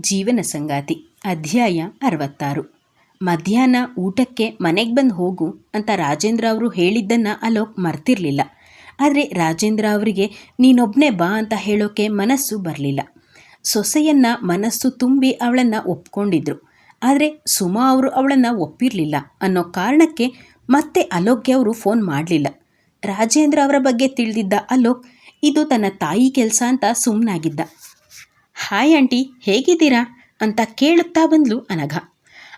ಜೀವನ ಸಂಗಾತಿ, ಅಧ್ಯಾಯ ಅರವತ್ತಾರು. ಮಧ್ಯಾಹ್ನ ಊಟಕ್ಕೆ ಮನೆಗೆ ಬಂದು ಹೋಗು ಅಂತ ರಾಜೇಂದ್ರ ಅವರು ಹೇಳಿದ್ದನ್ನು ಅಲೋಕ್ ಮರ್ತಿರಲಿಲ್ಲ. ಆದರೆ ರಾಜೇಂದ್ರ ಅವರಿಗೆ ನೀನೊಬ್ಬನೇ ಬಾ ಅಂತ ಹೇಳೋಕೆ ಮನಸ್ಸು ಬರಲಿಲ್ಲ. ಸೊಸೆಯನ್ನ ಮನಸ್ಸು ತುಂಬಿ ಅವಳನ್ನು ಒಪ್ಕೊಂಡಿದ್ರು. ಆದರೆ ಸುಮಾ ಅವರು ಅವಳನ್ನು ಒಪ್ಪಿರಲಿಲ್ಲ ಅನ್ನೋ ಕಾರಣಕ್ಕೆ ಮತ್ತೆ ಅಲೋಕ್ಗೆ ಅವರು ಫೋನ್ ಮಾಡಲಿಲ್ಲ. ರಾಜೇಂದ್ರ ಅವರ ಬಗ್ಗೆ ತಿಳಿದಿದ್ದ ಅಲೋಕ್, ಇದು ತನ್ನ ತಾಯಿ ಕೆಲಸ ಅಂತ ಸುಮ್ಮನಾಗಿದ್ದ ಹಾಯ್ ಆಂಟಿ, ಹೇಗಿದ್ದೀರಾ? ಅಂತ ಕೇಳುತ್ತಾ ಬಂದ್ಲು ಅನಘ.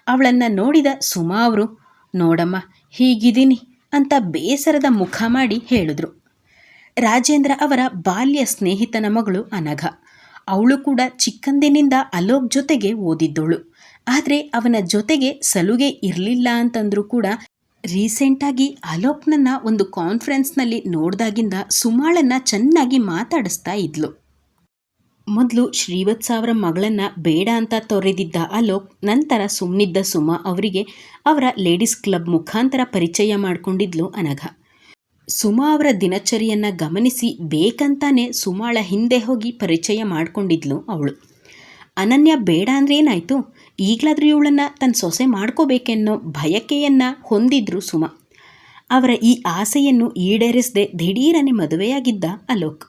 ಅವಳನ್ನು ನೋಡಿದ ಸುಮಾ ಅವರು, ನೋಡಮ್ಮ, ಹೀಗಿದ್ದೀನಿ ಅಂತ ಬೇಸರದ ಮುಖ ಮಾಡಿ ಹೇಳಿದ್ರು. ರಾಜೇಂದ್ರ ಅವರ ಬಾಲ್ಯ ಸ್ನೇಹಿತನ ಮಗಳು ಅನಘ. ಅವಳು ಕೂಡ ಚಿಕ್ಕಂದಿನಿಂದ ಅಲೋಕ್ ಜೊತೆಗೆ ಓದಿದ್ದಳು. ಆದರೆ ಅವನ ಜೊತೆಗೆ ಸಲುಗೆ ಇರಲಿಲ್ಲ ಅಂತಂದ್ರೂ ಕೂಡ ರೀಸೆಂಟಾಗಿ ಅಲೋಕ್ನನ್ನ ಒಂದು ಕಾನ್ಫರೆನ್ಸ್ನಲ್ಲಿ ನೋಡಿದಾಗಿಂದ ಸುಮಾಳನ್ನು ಚೆನ್ನಾಗಿ ಮಾತಾಡಿಸ್ತಾ ಇದ್ಲು. ಮೊದಲು ಶ್ರೀವತ್ಸ ಅವರ ಮಗಳನ್ನು ಬೇಡ ಅಂತ ತೊರೆದಿದ್ದ ಅಲೋಕ್, ನಂತರ ಸುಮ್ಮನಿದ್ದ ಸುಮಾ ಅವರಿಗೆ ಅವರ ಲೇಡೀಸ್ ಕ್ಲಬ್ ಮುಖಾಂತರ ಪರಿಚಯ ಮಾಡಿಕೊಂಡಿದ್ಲು ಅನಘ. ಸುಮಾ ಅವರ ದಿನಚರಿಯನ್ನು ಗಮನಿಸಿ ಬೇಕಂತಾನೆ ಸುಮಾಳ ಹಿಂದೆ ಹೋಗಿ ಪರಿಚಯ ಮಾಡಿಕೊಂಡಿದ್ಲು ಅವಳು. ಅನನ್ಯ ಬೇಡ ಅಂದ್ರೆ ಏನಾಯ್ತು? ಈಗಲಾದರೂ ಇವಳನ್ನು ತನ್ನ ಸೊಸೆ ಮಾಡ್ಕೋಬೇಕೆನ್ನೋ ಭಯಕೆಯನ್ನು ಹೊಂದಿದ್ರು ಸುಮಾ. ಅವರ ಈ ಆಸೆಯನ್ನು ಈಡೇರಿಸದೆ ದಿಢೀರನೆ ಮದುವೆಯಾಗಿದ್ದ ಅಲೋಕ್.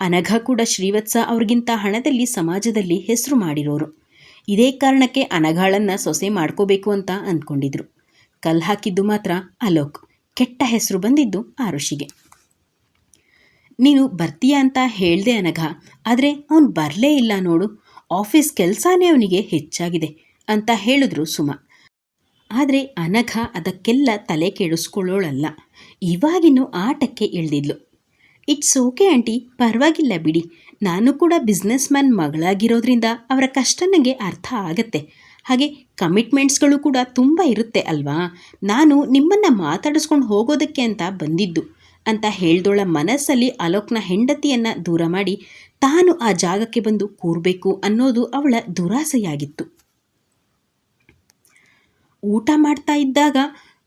ಅನಘ ಕೂಡ ಶ್ರೀವತ್ಸ ಅವ್ರಿಗಿಂತ ಹಣದಲ್ಲಿ ಸಮಾಜದಲ್ಲಿ ಹೆಸರು ಮಾಡಿರೋರು. ಇದೇ ಕಾರಣಕ್ಕೆ ಅನಘಾಳನ್ನು ಸೊಸೆ ಮಾಡ್ಕೋಬೇಕು ಅಂತ ಅಂದ್ಕೊಂಡಿದ್ರು. ಕಲ್ ಹಾಕಿದ್ದು ಮಾತ್ರ ಅಲೋಕ್. ಕೆಟ್ಟ ಹೆಸರು ಬಂದಿದ್ದು ಆರುಷಿಗೆ. ನೀನು ಬರ್ತೀಯ ಅಂತ ಹೇಳ್ದೆ ಅನಘ. ಆದರೆ ಅವನು ಬರಲೇ ಇಲ್ಲ ನೋಡು. ಆಫೀಸ್ ಕೆಲಸನೇ ಅವನಿಗೆ ಹೆಚ್ಚಾಗಿದೆ ಅಂತ ಹೇಳಿದ್ರು ಸುಮಾ. ಆದರೆ ಅನಘ ಅದಕ್ಕೆಲ್ಲ ತಲೆ ಕೆಡಿಸ್ಕೊಳ್ಳೋಳಲ್ಲ. ಇವಾಗಿನ್ನು ಆಟಕ್ಕೆ ಇಳ್ದಿದ್ಲು. ಇಟ್ಸ್ ಓಕೆ ಆಂಟಿ, ಪರವಾಗಿಲ್ಲ ಬಿಡಿ. ನಾನು ಕೂಡ ಬಿಸ್ನೆಸ್ ಮ್ಯಾನ್ ಮಗಳಾಗಿರೋದ್ರಿಂದ ಅವರ ಕಷ್ಟ ನನಗೆ ಅರ್ಥ ಆಗತ್ತೆ. ಹಾಗೆ ಕಮಿಟ್ಮೆಂಟ್ಸ್ಗಳು ಕೂಡ ತುಂಬ ಇರುತ್ತೆ ಅಲ್ವಾ? ನಾನು ನಿಮ್ಮನ್ನು ಮಾತಾಡಿಸ್ಕೊಂಡು ಹೋಗೋದಕ್ಕೆ ಅಂತ ಬಂದಿದ್ದು. ಅಂತ ಹೇಳ್ದೋಳ ಮನಸ್ಸಲ್ಲಿ ಅಲೋಕ್ನ ಹೆಂಡತಿಯನ್ನು ದೂರ ಮಾಡಿ ತಾನು ಆ ಜಾಗಕ್ಕೆ ಬಂದು ಕೂರಬೇಕು ಅನ್ನೋದು ಅವಳ ದುರಾಸೆಯಾಗಿತ್ತು. ಊಟ ಮಾಡ್ತಾ ಇದ್ದಾಗ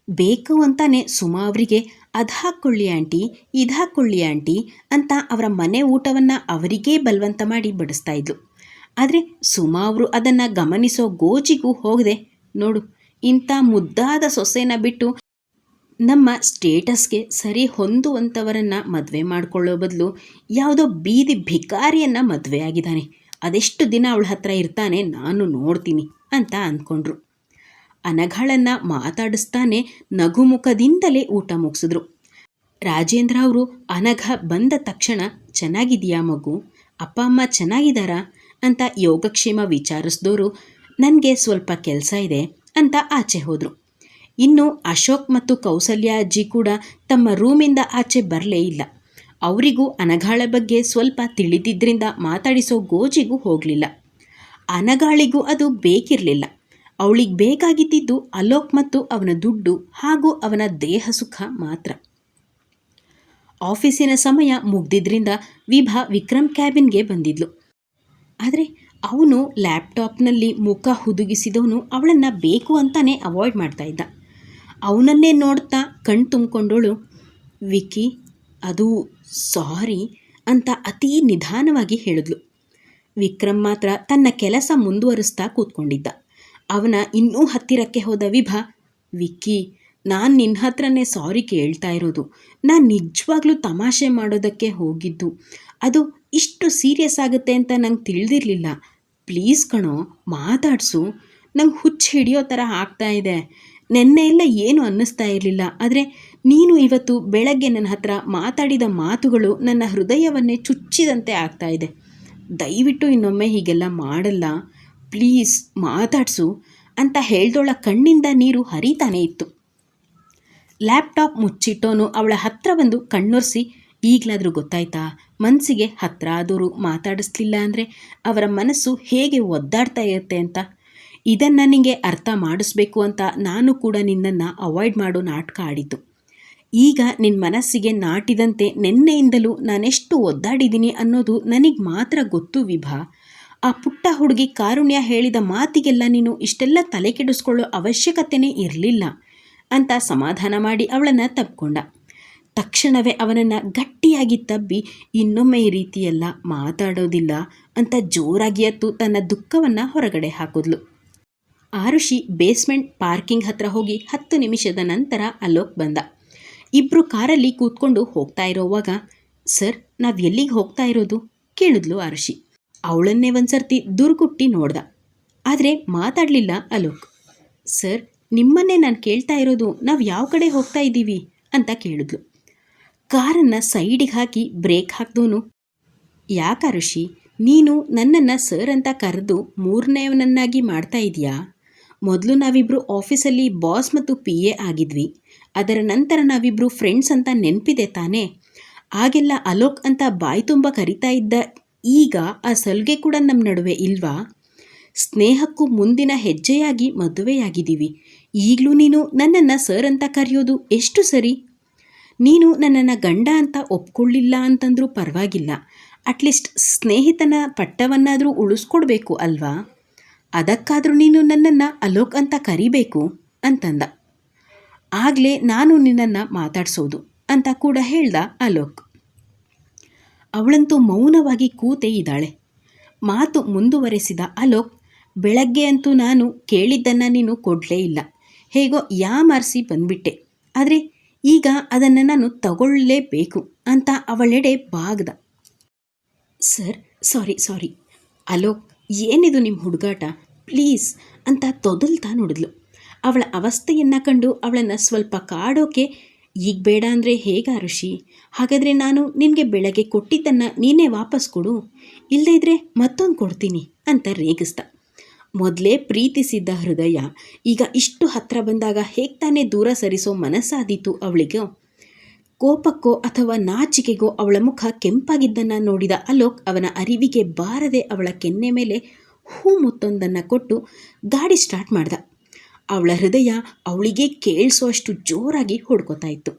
ಬೇಕು ಅಂತಾನೆ ಸುಮಾ ಅವರಿಗೆ ಅದು ಹಾಕ್ಕೊಳ್ಳಿ ಆಂಟಿ, ಇದು ಹಾಕ್ಕೊಳ್ಳಿ ಆಂಟಿ ಅಂತ ಅವರ ಮನೆ ಊಟವನ್ನು ಅವರಿಗೇ ಬಲವಂತ ಮಾಡಿ ಬಡಿಸ್ತಾ ಇದ್ಲು. ಆದರೆ ಸುಮಾ ಅವರು ಅದನ್ನು ಗಮನಿಸೋ ಗೋಜಿಗೂ ಹೋಗದೆ, ನೋಡು, ಇಂಥ ಮುದ್ದಾದ ಸೊಸೆನ ಬಿಟ್ಟು ನಮ್ಮ ಸ್ಟೇಟಸ್ಗೆ ಸರಿ ಹೊಂದುವಂಥವರನ್ನು ಮದುವೆ ಮಾಡಿಕೊಳ್ಳೋ ಬದಲು ಯಾವುದೋ ಬೀದಿ ಭಿಕಾರಿಯನ್ನು ಮದುವೆ ಆಗಿದ್ದಾನೆ ಅದೆಷ್ಟು ದಿನ ಅವಳ ಹತ್ರ ಇರ್ತಾನೆ ನಾನು ನೋಡ್ತೀನಿ ಅಂತ ಅಂದ್ಕೊಂಡ್ರು. ಅನಘಳನ್ನು ಮಾತಾಡಿಸ್ತಾನೆ ನಗುಮುಖದಿಂದಲೇ ಊಟ ಮುಗಿಸಿದ್ರು. ರಾಜೇಂದ್ರ ಅವರು ಅನಘ ಬಂದ ತಕ್ಷಣ, ಚೆನ್ನಾಗಿದೆಯಾ ಮಗು? ಅಪ್ಪ, ಅಮ್ಮ ಚೆನ್ನಾಗಿದ್ದಾರಾ ಅಂತ ಯೋಗಕ್ಷೇಮ ವಿಚಾರಿಸಿದವರು ನನಗೆ ಸ್ವಲ್ಪ ಕೆಲಸ ಇದೆ ಅಂತ ಆಚೆ ಹೋದರು. ಇನ್ನು ಅಶೋಕ್ ಮತ್ತು ಕೌಸಲ್ಯ ಅಜ್ಜಿ ಕೂಡ ತಮ್ಮ ರೂಮಿಂದ ಆಚೆ ಬರಲೇ ಇಲ್ಲ. ಅವರಿಗೂ ಅನಘಾಳ ಬಗ್ಗೆ ಸ್ವಲ್ಪ ತಿಳಿದಿದ್ದರಿಂದ ಮಾತಾಡಿಸೋ ಗೋಜಿಗೂ ಹೋಗಲಿಲ್ಲ. ಅನಘಾಳಿಗೂ ಅದು ಬೇಕಿರಲಿಲ್ಲ. ಅವಳಿಗೆ ಬೇಕಾಗಿದ್ದಿದ್ದು ಅಲೋಕ್ ಮತ್ತು ಅವನ ದುಡ್ಡು ಹಾಗೂ ಅವನ ದೇಹ ಸುಖ ಮಾತ್ರ. ಆಫೀಸಿನ ಸಮಯ ಮುಗ್ದಿದ್ರಿಂದ ವಿಭಾ ವಿಕ್ರಮ್ ಕ್ಯಾಬಿನ್ಗೆ ಬಂದಿದ್ಲು. ಆದರೆ ಅವನು ಲ್ಯಾಪ್ಟಾಪ್ನಲ್ಲಿ ಮುಖ ಹುದುಗಿಸಿದವನು ಅವಳನ್ನು ಬೇಕು ಅಂತಾನೆ ಅವಾಯ್ಡ್ ಮಾಡ್ತಾ ಇದ್ದ. ಅವನನ್ನೇ ನೋಡ್ತಾ ಕಣ್ ತುಂಬಿಕೊಂಡವಳು ವಿಕ್ಕಿ, ಅದು ಸಾರಿ ಅಂತ ಅತೀ ನಿಧಾನವಾಗಿ ಹೇಳಿದ್ಲು. ವಿಕ್ರಮ್ ಮಾತ್ರ ತನ್ನ ಕೆಲಸ ಮುಂದುವರಿಸ್ತಾ ಕೂತ್ಕೊಂಡಿದ್ದ. ಅವನ ಇನ್ನೂ ಹತ್ತಿರಕ್ಕೆ ಹೋದ ವಿಭಾ, ವಿಕ್ಕಿ, ನಾನು ನಿನ್ನ ಹತ್ರನೇ ಸಾರಿ ಕೇಳ್ತಾ ಇರೋದು. ನಾನು ನಿಜವಾಗ್ಲೂ ತಮಾಷೆ ಮಾಡೋದಕ್ಕೆ ಹೋಗಿದ್ದು. ಅದು ಇಷ್ಟು ಸೀರಿಯಸ್ ಆಗುತ್ತೆ ಅಂತ ನಂಗೆ ತಿಳಿದಿರಲಿಲ್ಲ. ಪ್ಲೀಸ್ ಕಣೋ, ಮಾತಾಡಿಸು. ನಂಗೆ ಹುಚ್ಚು ಹಿಡಿಯೋ ಥರ ಆಗ್ತಾ ಇದೆ. ನೆನ್ನೆ ಎಲ್ಲ ಏನು ಅನ್ನಿಸ್ತಾ ಇರಲಿಲ್ಲ. ಆದರೆ ನೀನು ಇವತ್ತು ಬೆಳಗ್ಗೆ ನನ್ನ ಹತ್ರ ಮಾತಾಡಿದ ಮಾತುಗಳು ನನ್ನ ಹೃದಯವನ್ನೇ ಚುಚ್ಚಿದಂತೆ ಆಗ್ತಾ ಇದೆ. ದಯವಿಟ್ಟು ಇನ್ನೊಮ್ಮೆ ಹೀಗೆಲ್ಲ ಮಾಡಲ್ಲ. ಪ್ಲೀಸ್ ಮಾತಾಡಿಸು. ಅಂತ ಹೇಳ್ದೋಳ ಕಣ್ಣಿಂದ ನೀರು ಹರಿತಾನೆ ಇತ್ತು. ಲ್ಯಾಪ್ಟಾಪ್ ಮುಚ್ಚಿಟ್ಟೋನು ಅವಳ ಹತ್ರ ಬಂದು ಕಣ್ಣೊರೆಸಿ, ಈಗಲಾದರೂ ಗೊತ್ತಾಯ್ತಾ? ಮನಸ್ಸಿಗೆ ಹತ್ರ ಆದವರು ಮಾತಾಡಿಸ್ಲಿಲ್ಲ ಅಂದರೆ ಅವರ ಮನಸ್ಸು ಹೇಗೆ ಒದ್ದಾಡ್ತಾ ಇರುತ್ತೆ ಅಂತ? ಇದನ್ನು ನನಗೆ ಅರ್ಥ ಮಾಡಿಸ್ಬೇಕು ಅಂತ ನಾನು ಕೂಡ ನಿನ್ನನ್ನು ಅವಾಯ್ಡ್ ಮಾಡೋ ನಾಟಕ ಆಡಿದ್ದು. ಈಗ ನಿನ್ನ ಮನಸ್ಸಿಗೆ ನಾಟಿದಂತೆ ನಿನ್ನೆಯಿಂದಲೂ ನಾನೆಷ್ಟು ಒದ್ದಾಡಿದ್ದೀನಿ ಅನ್ನೋದು ನನಗೆ ಮಾತ್ರ ಗೊತ್ತು ವಿಭಾ. ಆ ಪುಟ್ಟ ಹುಡುಗಿ ಕಾರುಣ್ಯ ಹೇಳಿದ ಮಾತಿಗೆಲ್ಲ ನೀನು ಇಷ್ಟೆಲ್ಲ ತಲೆ ಕೆಡಿಸ್ಕೊಳ್ಳೋ ಅವಶ್ಯಕತೆನೇ ಇರಲಿಲ್ಲ ಅಂತ ಸಮಾಧಾನ ಮಾಡಿ ಅವಳನ್ನು ತಬ್ಕೊಂಡ ತಕ್ಷಣವೇ ಅವನನ್ನು ಗಟ್ಟಿಯಾಗಿ ತಬ್ಬಿ, ಇನ್ನೊಮ್ಮೆ ಈ ರೀತಿಯೆಲ್ಲ ಮಾತಾಡೋದಿಲ್ಲ ಅಂತ ಜೋರಾಗಿ ಅತ್ತು ತನ್ನ ದುಃಖವನ್ನು ಹೊರಗಡೆ ಹಾಕಿದ್ಲು. ಆರುಷಿ ಬೇಸ್ಮೆಂಟ್ ಪಾರ್ಕಿಂಗ್ ಹತ್ರ ಹೋಗಿ ಹತ್ತು ನಿಮಿಷದ ನಂತರ ಅಲೋಕ್ ಬಂದ. ಇಬ್ಬರು ಕಾರಲ್ಲಿ ಕೂತ್ಕೊಂಡು ಹೋಗ್ತಾ ಇರೋವಾಗ, ಸರ್, ನಾವು ಎಲ್ಲಿಗೆ ಹೋಗ್ತಾ ಇರೋದು? ಕೇಳಿದ್ಲು ಆರುಷಿ. ಅವಳನ್ನೇ ಒಂದ್ಸರ್ತಿ ದುರ್ಗುಟ್ಟಿ ನೋಡ್ದ. ಆದರೆ ಮಾತಾಡಲಿಲ್ಲ ಅಲೋಕ್. ಸರ್, ನಿಮ್ಮನ್ನೇ ನಾನು ಕೇಳ್ತಾ ಇರೋದು ನಾವು ಯಾವ ಕಡೆ ಹೋಗ್ತಾ ಇದ್ದೀವಿ? ಅಂತ ಕೇಳಿದ್ಲು. ಕಾರನ್ನು ಸೈಡಿಗೆ ಹಾಕಿ ಬ್ರೇಕ್ ಹಾಕ್ದೋನು. ಯಾಕ ಋಷಿ, ನೀನು ನನ್ನನ್ನು ಸರ್ ಅಂತ ಕರೆದು ಮೂರನೇವನನ್ನಾಗಿ ಮಾಡ್ತಾ ಇದೆಯಾ? ಮೊದಲು ನಾವಿಬ್ಬರು ಆಫೀಸಲ್ಲಿ ಬಾಸ್ ಮತ್ತು ಪಿ ಎ ಆಗಿದ್ವಿ. ಅದರ ನಂತರ ನಾವಿಬ್ಬರು ಫ್ರೆಂಡ್ಸ್ ಅಂತ ನೆನಪಿದೆ ತಾನೇ? ಆಗೆಲ್ಲ ಅಲೋಕ್ ಅಂತ ಬಾಯಿ ತುಂಬ ಕರಿತಾ ಇದ್ದ ಈಗ ಆ ಸಲುಗೆ ಕೂಡ ನಮ್ಮ ನಡುವೆ ಇಲ್ವಾ? ಸ್ನೇಹಕ್ಕೂ ಮುಂದಿನ ಹೆಜ್ಜೆಯಾಗಿ ಮದುವೆಯಾಗಿದ್ದೀವಿ. ಈಗಲೂ ನೀನು ನನ್ನನ್ನು ಸರ್ ಅಂತ ಕರೆಯೋದು ಎಷ್ಟು ಸರಿ? ನೀನು ನನ್ನನ್ನು ಗಂಡ ಅಂತ ಒಪ್ಕೊಳ್ಳಿಲ್ಲ ಅಂತಂದರೂ ಪರವಾಗಿಲ್ಲ. ಅಟ್ಲೀಸ್ಟ್ ಸ್ನೇಹಿತನ ಪಟ್ಟವನ್ನಾದರೂ ಉಳಿಸ್ಕೊಡ್ಬೇಕು ಅಲ್ವಾ? ಅದಕ್ಕಾದರೂ ನೀನು ನನ್ನನ್ನು ಅಲೋಕ್ ಅಂತ ಕರಿಬೇಕು ಅಂತಂದ. ಆಗಲೇ ನಾನು ನಿನ್ನನ್ನು ಮಾತಾಡಿಸೋದು ಅಂತ ಕೂಡ ಹೇಳ್ದ ಅಲೋಕ್. ಅವಳಂತೂ ಮೌನವಾಗಿ ಕೂತೇ ಇದ್ದಾಳೆ. ಮಾತು ಮುಂದುವರೆಸಿದ ಅಲೋಕ್, ಬೆಳಗ್ಗೆ ಅಂತೂ ನಾನು ಕೇಳಿದ್ದನ್ನು ನೀನು ಕೊಡಲೇ ಇಲ್ಲ. ಹೇಗೋ ಯಾಮಾರಿಸಿ ಬಂದ್ಬಿಟ್ಟೆ. ಆದರೆ ಈಗ ಅದನ್ನು ನಾನು ತಗೊಳ್ಳಲೇಬೇಕು ಅಂತ ಅವಳೆಡೆ ಬಾಗ್ದ. ಸರ್, ಸಾರಿ ಸಾರಿ. ಅಲೋಕ್, ಏನಿದು ನಿಮ್ಮ ಹುಡುಗಾಟ? ಪ್ಲೀಸ್ ಅಂತ ತೊದಲ್ತಾ ನೋಡಿದ್ಲು. ಅವಳ ಅವಸ್ಥೆಯನ್ನು ಕಂಡು ಅವಳನ್ನು ಸ್ವಲ್ಪ ಕಾಡೋಕೆ ಈಗ ಬೇಡ ಅಂದರೆ ಹೇಗ ಋಷಿ? ಹಾಗಾದರೆ ನಾನು ನಿನಗೆ ಬೆಳಗ್ಗೆ ಕೊಟ್ಟಿದ್ದನ್ನು ನೀನೇ ವಾಪಸ್ ಕೊಡು. ಇಲ್ಲದೇ ಇದ್ದರೆ ಮತ್ತೊಂದು ಕೊಡ್ತೀನಿ ಅಂತ ರೇಗಿಸ್ದ. ಮೊದಲೇ ಪ್ರೀತಿಸಿದ್ದ ಹೃದಯ ಈಗ ಇಷ್ಟು ಹತ್ರ ಬಂದಾಗ ಹೇಗೆ ತಾನೇ ದೂರ ಸರಿಸೋ ಮನಸ್ಸಾದೀತು ಅವಳಿಗೆ. ಕೋಪಕ್ಕೋ ಅಥವಾ ನಾಚಿಕೆಗೋ ಅವಳ ಮುಖ ಕೆಂಪಾಗಿದ್ದನ್ನು ನೋಡಿದ ಅಲೋಕ್ ಅವನ ಅರಿವಿಗೆ ಬಾರದೆ ಅವಳ ಕೆನ್ನೆ ಮೇಲೆ ಹೂ ಮುತ್ತೊಂದನ್ನು ಕೊಟ್ಟು ಗಾಡಿ ಸ್ಟಾರ್ಟ್ ಮಾಡ್ದ. ಅವಳ ಹೃದಯ ಅವಳಿಗೆ ಕೇಳಿಸುವಷ್ಟು ಜೋರಾಗಿ ಹೊಡ್ಕೋತಾ ಇತ್ತು.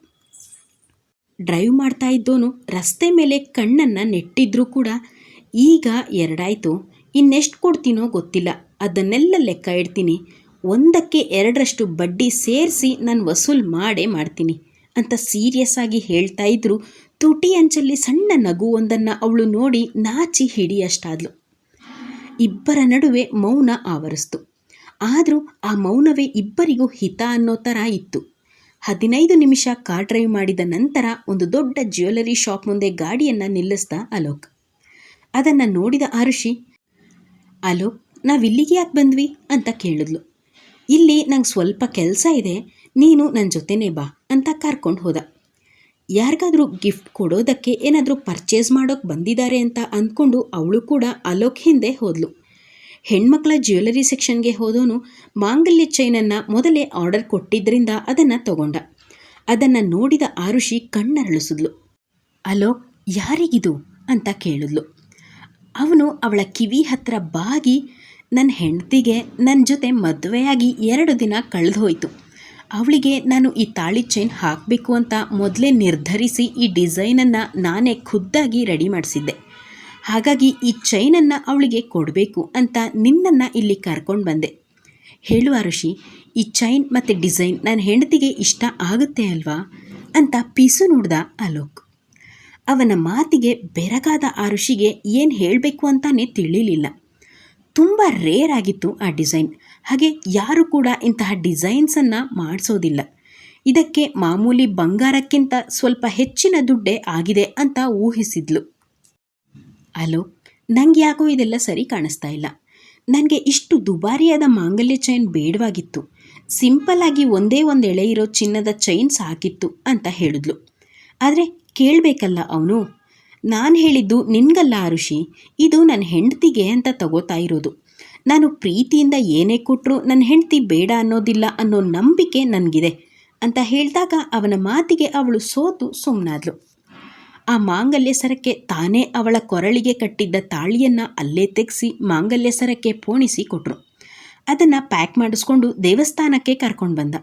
ಡ್ರೈವ್ ಮಾಡ್ತಾ ಇದ್ದೋನು ರಸ್ತೆ ಮೇಲೆ ಕಣ್ಣನ್ನು ನೆಟ್ಟಿದ್ರೂ ಕೂಡ ಈಗ ಎರಡಾಯಿತು, ಇನ್ನೆಷ್ಟು ಕೊಡ್ತೀನೋ ಗೊತ್ತಿಲ್ಲ. ಅದನ್ನೆಲ್ಲ ಲೆಕ್ಕ ಇಡ್ತೀನಿ. ಒಂದಕ್ಕೆ ಎರಡರಷ್ಟು ಬಡ್ಡಿ ಸೇರಿಸಿ ನಾನು ವಸೂಲ್ ಮಾಡೇ ಮಾಡ್ತೀನಿ ಅಂತ ಸೀರಿಯಸ್ ಆಗಿ ಹೇಳ್ತಾ ಇದ್ರು ತುಟಿ ಅಂಚಲ್ಲಿ ಸಣ್ಣ ನಗುವೊಂದನ್ನು ಅವಳು ನೋಡಿ ನಾಚಿ ಹಿಡಿಯಷ್ಟಾದ್ಲು. ಇಬ್ಬರ ನಡುವೆ ಮೌನ ಆವರಿಸ್ತು. ಆದರೂ ಆ ಮೌನವೇ ಇಬ್ಬರಿಗೂ ಹಿತ ಅನ್ನೋ ಥರ ಇತ್ತು. ಹದಿನೈದು ನಿಮಿಷ ಕಾರ್ ಡ್ರೈವ್ ಮಾಡಿದ ನಂತರ ಒಂದು ದೊಡ್ಡ ಜ್ಯುವೆಲರಿ ಶಾಪ್ ಮುಂದೆ ಗಾಡಿಯನ್ನು ನಿಲ್ಲಿಸ್ದ ಅಲೋಕ್. ಅದನ್ನು ನೋಡಿದ ಆರುಷಿ, ಅಲೋಕ್ ನಾವಿಲ್ಲಿಗೆ ಯಾಕೆ ಬಂದ್ವಿ? ಅಂತ ಕೇಳಿದ್ಲು. ಇಲ್ಲಿ ನಂಗೆ ಸ್ವಲ್ಪ ಕೆಲಸ ಇದೆ, ನೀನು ನನ್ನ ಜೊತೆನೇ ಬಾ ಅಂತ ಕರ್ಕೊಂಡು ಹೋದ. ಯಾರಿಗಾದರೂ ಗಿಫ್ಟ್ ಕೊಡೋದಕ್ಕೆ ಏನಾದರೂ ಪರ್ಚೇಸ್ ಮಾಡೋಕ್ಕೆ ಬಂದಿದ್ದಾರೆ ಅಂತ ಅಂದ್ಕೊಂಡು ಅವಳು ಕೂಡ ಅಲೋಕ್ ಹಿಂದೆ ಹೋದ್ಲು. ಹೆಣ್ಮಕ್ಳ ಜ್ಯುವೆಲರಿ ಸೆಕ್ಷನ್ಗೆ ಹೋದೋನು ಮಾಂಗಲ್ಯ ಚೈನನ್ನು ಮೊದಲೇ ಆರ್ಡರ್ ಕೊಟ್ಟಿದ್ದರಿಂದ ಅದನ್ನು ತಗೊಂಡ. ಅದನ್ನು ನೋಡಿದ ಆರುಷಿ ಕಣ್ಣರಳಿಸಿದ್ಲು. ಅಲೋ, ಯಾರಿಗಿದು? ಅಂತ ಕೇಳಿದ್ಲು. ಅವನು ಅವಳ ಕಿವಿ ಹತ್ತಿರ ಬಾಗಿ ನನ್ನ ಹೆಂಡತಿಗೆ ನನ್ನ ಜೊತೆ ಮದುವೆಯಾಗಿ ಎರಡು ದಿನ ಕಳೆದು ಹೋಯಿತು ಅವಳಿಗೆ ನಾನು ಈ ತಾಳಿ ಚೈನ್ ಹಾಕಬೇಕು ಅಂತ ಮೊದಲೇ ನಿರ್ಧರಿಸಿ ಈ ಡಿಸೈನನ್ನು ನಾನೇ ಖುದ್ದಾಗಿ ರೆಡಿ ಮಾಡಿಸಿದ್ದೆ. ಹಾಗಾಗಿ ಈ ಚೈನನ್ನು ಅವಳಿಗೆ ಕೊಡಬೇಕು ಅಂತ ನಿನ್ನನ್ನು ಇಲ್ಲಿ ಕರ್ಕೊಂಡು ಬಂದೆ. ಹೇಳುವ ಋಷಿ, ಈ ಚೈನ್ ಮತ್ತು ಡಿಸೈನ್ ನನ್ನ ಹೆಂಡತಿಗೆ ಇಷ್ಟ ಆಗುತ್ತೆ ಅಲ್ವಾ? ಅಂತ ಪೀಸು ನೋಡ್ದ ಅಲೋಕ್. ಅವನ ಮಾತಿಗೆ ಬೆರಗಾದ ಆ ಋಷಿಗೆ ಏನು ಹೇಳಬೇಕು ಅಂತಾನೆ ತಿಳಿಲಿಲ್ಲ. ತುಂಬ ರೇರ್ ಆಗಿತ್ತು ಆ ಡಿಸೈನ್. ಹಾಗೆ ಯಾರು ಕೂಡ ಇಂತಹ ಡಿಸೈನ್ಸನ್ನು ಮಾಡಿಸೋದಿಲ್ಲ. ಇದಕ್ಕೆ ಮಾಮೂಲಿ ಬಂಗಾರಕ್ಕಿಂತ ಸ್ವಲ್ಪ ಹೆಚ್ಚಿನ ದುಡ್ಡೇ ಆಗಿದೆ ಅಂತ ಊಹಿಸಿದ್ಲು. ಅಲೋ ನನಗೆ ಯಾಕೋ ಇದೆಲ್ಲ ಸರಿ ಕಾಣಿಸ್ತಾ ಇಲ್ಲ. ನನಗೆ ಇಷ್ಟು ದುಬಾರಿಯಾದ ಮಾಂಗಲ್ಯ ಚೈನ್ ಬೇಡವಾಗಿತ್ತು. ಸಿಂಪಲ್ ಆಗಿ ಒಂದೇ ಒಂದು ಎಳೆ ಇರೋ ಚಿನ್ನದ ಚೈನ್ ಸಾಕಿತ್ತು ಅಂತ ಹೇಳಿದ್ಲು. ಆದರೆ ಕೇಳಬೇಕಲ್ಲ ಅವನು. ನಾನು ಹೇಳಿದ್ದು ನಿನ್ಗಲ್ಲ ಋಷಿ ಇದು ನನ್ನ ಹೆಂಡತಿಗೆ ಅಂತ ತಗೋತಾ ಇರೋದು. ನಾನು ಪ್ರೀತಿಯಿಂದ ಏನೇ ಕೊಟ್ಟರು ನನ್ನ ಹೆಂಡತಿ ಬೇಡ ಅನ್ನೋದಿಲ್ಲ ಅನ್ನೋ ನಂಬಿಕೆ ನನಗಿದೆ ಅಂತ ಹೇಳಿದಾಗ ಅವನ ಮಾತಿಗೆ ಅವಳು ಸೋತು ಸುಮ್ಮನಾದ್ಲು ಆ ಮಾಂಗಲ್ಯ ಸರಕ್ಕೆ ತಾನೇ ಅವಳ ಕೊರಳಿಗೆ ಕಟ್ಟಿದ್ದ ತಾಳಿಯನ್ನು ಅಲ್ಲೇ ತೆಗೆಸಿ ಮಾಂಗಲ್ಯ ಸರಕ್ಕೆ ಪೋಣಿಸಿ ಕೊಟ್ಟರು ಅದನ್ನು ಪ್ಯಾಕ್ ಮಾಡಿಸ್ಕೊಂಡು ದೇವಸ್ಥಾನಕ್ಕೆ ಕರ್ಕೊಂಡು ಬಂದ.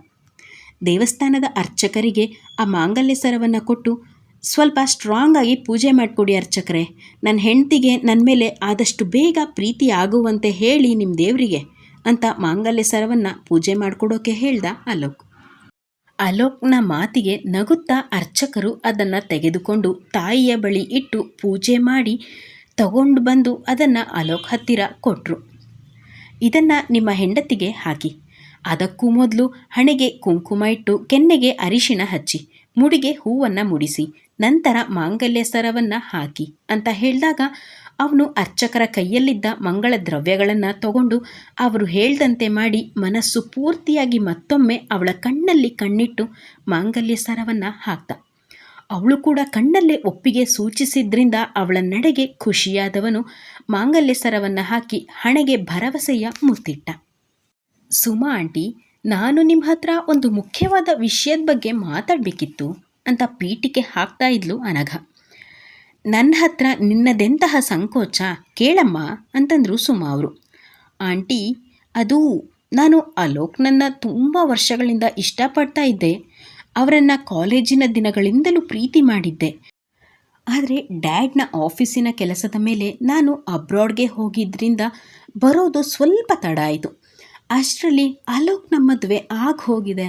ದೇವಸ್ಥಾನದ ಅರ್ಚಕರಿಗೆ ಆ ಮಾಂಗಲ್ಯ ಸರವನ್ನು ಕೊಟ್ಟು, ಸ್ವಲ್ಪ ಸ್ಟ್ರಾಂಗ್ ಆಗಿ ಪೂಜೆ ಮಾಡಿಕೊಡಿ ಅರ್ಚಕರೇ. ನನ್ನ ಹೆಂಡತಿಗೆ ನನ್ನ ಮೇಲೆ ಆದಷ್ಟು ಬೇಗ ಪ್ರೀತಿ ಆಗುವಂತೆ ಹೇಳಿ ನಿಮ್ಮ ದೇವರಿಗೆ ಅಂತ ಮಾಂಗಲ್ಯ ಸರವನ್ನು ಪೂಜೆ ಮಾಡಿಕೊಡೋಕೆ ಹೇಳ್ದ ಅಲೋಕ್. ಅಲೋಕ್ನ ಮಾತಿಗೆ ನಗುತ್ತಾ ಅರ್ಚಕರು ಅದನ್ನು ತೆಗೆದುಕೊಂಡು ತಾಯಿಯ ಬಳಿ ಇಟ್ಟು ಪೂಜೆ ಮಾಡಿ ತಗೊಂಡು ಬಂದು ಅದನ್ನು ಅಲೋಕ್ ಹತ್ತಿರ ಕೊಟ್ಟರು ಇದನ್ನು ನಿಮ್ಮ ಹೆಂಡತಿಗೆ ಹಾಕಿ. ಅದಕ್ಕೂ ಮೊದಲು ಹಣೆಗೆ ಕುಂಕುಮ ಇಟ್ಟು ಕೆನ್ನೆಗೆ ಅರಿಶಿಣ ಹಚ್ಚಿ. ಮುಡಿಗೆ ಹೂವನ್ನು ಮುಡಿಸಿ. ನಂತರ ಮಾಂಗಲ್ಯ ಸರವನ್ನು ಹಾಕಿ ಅಂತ ಹೇಳಿದಾಗ ಅವನು ಅರ್ಚಕರ ಕೈಯಲ್ಲಿದ್ದ ಮಂಗಳ ದ್ರವ್ಯಗಳನ್ನು ತಗೊಂಡು ಅವರು ಹೇಳ್ದಂತೆ ಮಾಡಿ ಮನಸ್ಸು ಪೂರ್ತಿಯಾಗಿ ಮತ್ತೊಮ್ಮೆ ಅವಳ ಕಣ್ಣಲ್ಲಿ ಕಣ್ಣಿಟ್ಟು ಮಾಂಗಲ್ಯ ಸರವನ್ನು ಹಾಕ್ದ. ಅವಳು ಕೂಡ ಕಣ್ಣಲ್ಲೇ ಒಪ್ಪಿಗೆ ಸೂಚಿಸಿದ್ರಿಂದ ಅವಳ ನಡೆಗೆ ಖುಷಿಯಾದವನು ಮಾಂಗಲ್ಯ ಸರವನ್ನು ಹಾಕಿ ಹಣೆಗೆ ಭರವಸೆಯ ಮುತ್ತಿಟ್ಟ. ಸುಮಾ ಆಂಟಿ, ನಾನು ನಿಮ್ಮ ಹತ್ರ ಒಂದು ಮುಖ್ಯವಾದ ವಿಷಯದ ಬಗ್ಗೆ ಮಾತಾಡಬೇಕಿತ್ತು ಅಂತ ಪೀಠಿಕೆ ಹಾಕ್ತಾ ಇದ್ಲು ಅನಘ. ನನ್ನ ಹತ್ರ ನಿನ್ನದೆಂತಹ ಸಂಕೋಚ ಕೇಳಮ್ಮ ಅಂತಂದರು ಸುಮಾ ಅವರು. ಆಂಟಿ, ಅದು ನಾನು ಅಲೋಕ್ನನ್ನ ತುಂಬ ವರ್ಷಗಳಿಂದ ಇಷ್ಟಪಡ್ತಾ ಇದ್ದೆ. ಅವರನ್ನು ಕಾಲೇಜಿನ ದಿನಗಳಿಂದಲೂ ಪ್ರೀತಿ ಮಾಡಿದ್ದೆ. ಆದರೆ ಡ್ಯಾಡ್ನ ಆಫೀಸಿನ ಕೆಲಸದ ಮೇಲೆ ನಾನು ಅಬ್ರಾಡ್ಗೆ ಹೋಗಿದ್ದರಿಂದ ಬರೋದು ಸ್ವಲ್ಪ ತಡ ಆಯಿತು. ಅಷ್ಟರಲ್ಲಿ ಅಲೋಕ್ ನಮ್ಮ ಮದುವೆ ಆಗಿ ಹೋಗಿದೆ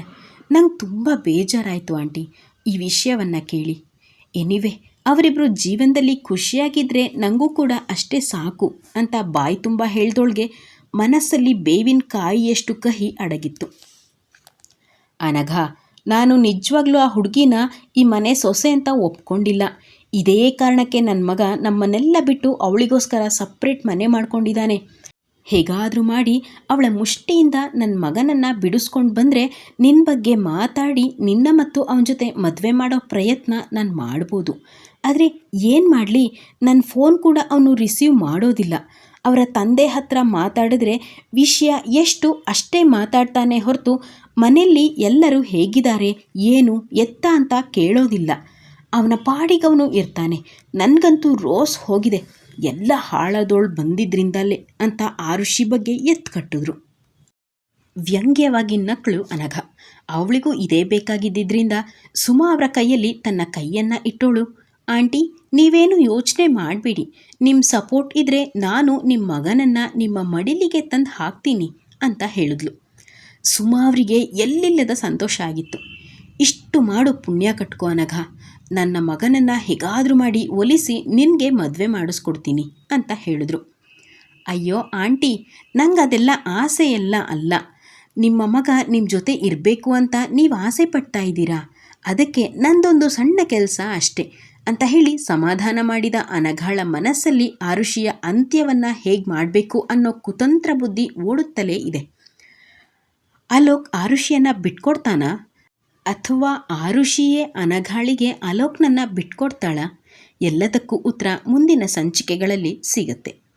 ನಂಗೆ ತುಂಬ ಬೇಜಾರಾಯಿತು ಆಂಟಿ. ಈ ವಿಷಯವನ್ನು ಕೇಳಿ. ಎನಿವೆ ಅವರಿಬ್ಬರು ಜೀವನದಲ್ಲಿ ಖುಷಿಯಾಗಿದ್ದರೆ ನನಗೂ ಕೂಡ ಅಷ್ಟೇ ಸಾಕು ಅಂತ ಬಾಯಿ ತುಂಬ ಹೇಳ್ದೊಳ್ಗೆ ಮನಸ್ಸಲ್ಲಿ ಬೇವಿನ ಕಾಯಿಯಷ್ಟು ಕಹಿ ಅಡಗಿತ್ತು. ಅನಘ, ನಾನು ನಿಜವಾಗ್ಲೂ ಆ ಹುಡುಗಿನ ಈ ಮನೆ ಸೊಸೆ ಅಂತ ಒಪ್ಕೊಂಡಿಲ್ಲ. ಇದೇ ಕಾರಣಕ್ಕೆ ನನ್ನ ಮಗ ನಮ್ಮನ್ನೆಲ್ಲ ಬಿಟ್ಟು ಅವಳಿಗೋಸ್ಕರ ಸಪ್ರೇಟ್ ಮನೆ ಮಾಡ್ಕೊಂಡಿದ್ದಾನೆ ಹೇಗಾದರೂ ಮಾಡಿ ಅವಳ ಮುಷ್ಟಿಯಿಂದ ನನ್ನ ಮಗನನ್ನು ಬಿಡಿಸ್ಕೊಂಡು ಬಂದರೆ ನಿನ್ನ ಬಗ್ಗೆ ಮಾತಾಡಿ ನಿನ್ನ ಮತ್ತು ಅವನ ಜೊತೆ ಮದುವೆ ಮಾಡೋ ಪ್ರಯತ್ನ ನಾನು ಮಾಡ್ಬೋದು. ಆದರೆ ಏನು ಮಾಡಲಿ? ನನ್ನ ಫೋನ್ ಕೂಡ ಅವನು ರಿಸೀವ್ ಮಾಡೋದಿಲ್ಲ. ಅವರ ತಂದೆ ಹತ್ರ ಮಾತಾಡಿದ್ರೆ ವಿಷಯ ಎಷ್ಟು ಅಷ್ಟೇ ಮಾತಾಡ್ತಾನೆ ಹೊರತು ಮನೆಯಲ್ಲಿ ಎಲ್ಲರೂ ಹೇಗಿದ್ದಾರೆ, ಏನು, ಎತ್ತ ಅಂತ ಕೇಳೋದಿಲ್ಲ. ಅವನ ಪಾಡಿಗವನು ಇರ್ತಾನೆ. ನನಗಂತೂ ರೋಸ್ ಹೋಗಿದೆ. ಎಲ್ಲ ಹಾಳಾದೋಳು ಬಂದಿದ್ರಿಂದಲೇ ಅಂತ ಆರುಷಿ ಬಗ್ಗೆ ಎತ್ತು ಕಟ್ಟಿದ್ರು. ವ್ಯಂಗ್ಯವಾಗಿ ನಕ್ಕಳು ಅನಘ. ಅವಳಿಗೂ ಇದೇ ಬೇಕಾಗಿದ್ದರಿಂದ ಸುಮಾ ಅವರ ಕೈಯಲ್ಲಿ ತನ್ನ ಕೈಯನ್ನು ಇಟ್ಟೋಳು. ಆಂಟಿ, ನೀವೇನು ಯೋಚನೆ ಮಾಡಬೇಡಿ. ನಿಮ್ಮ ಸಪೋರ್ಟ್ ಇದ್ದರೆ ನಾನು ನಿಮ್ಮ ಮಗನನ್ನು ನಿಮ್ಮ ಮಡಿಲಿಗೆ ತಂದು ಹಾಕ್ತೀನಿ ಅಂತ ಹೇಳಿದ್ಲು. ಸುಮಾ ಅವರಿಗೆ ಎಲ್ಲಿಲ್ಲದ ಸಂತೋಷ ಆಗಿತ್ತು. ಇಷ್ಟು ಮಾಡು ಪುಣ್ಯ ಕಟ್ಕೋ ಅನಘ. ನನ್ನ ಮಗನನ್ನು ಹೇಗಾದರೂ ಮಾಡಿ ಒಲಿಸಿ ನಿನಗೆ ಮದುವೆ ಮಾಡಿಸ್ಕೊಡ್ತೀನಿ ಅಂತ ಹೇಳಿದ್ರು. ಅಯ್ಯೋ ಆಂಟಿ, ನಂಗೆ ಅದೆಲ್ಲ ಆಸೆ ಎಲ್ಲ ಅಲ್ಲ. ನಿಮ್ಮ ಮಗ ನಿಮ್ಮ ಜೊತೆ ಇರಬೇಕು ಅಂತ ನೀವು ಆಸೆ ಪಡ್ತಾ ಇದ್ದೀರಾ? ಅದಕ್ಕೆ ನಂದೊಂದು ಸಣ್ಣ ಕೆಲಸ ಅಷ್ಟೆ. ಅಂತ ಹೇಳಿ ಸಮಾಧಾನ ಮಾಡಿದ ಅನಘಾಳ ಮನಸ್ಸಲ್ಲಿ ಆರುಷಿಯ ಅಂತ್ಯವನ್ನು ಹೇಗೆ ಮಾಡಬೇಕು ಅನ್ನೋ ಕುತಂತ್ರ ಬುದ್ಧಿ ಓಡುತ್ತಲೇ ಇದೆ. ಅಲೋಕ್ ಆರುಷಿಯನ್ನು ಬಿಟ್ಕೊಡ್ತಾನ? ಅಥವಾ ಆರುಷಿಯೇ ಅನಘಾಳಿಗೆ ಅಲೋಕ್ನನ್ನು ಬಿಟ್ಕೊಡ್ತಾಳ? ಎಲ್ಲದಕ್ಕೂ ಉತ್ತರ ಮುಂದಿನ ಸಂಚಿಕೆಗಳಲ್ಲಿ ಸಿಗುತ್ತೆ.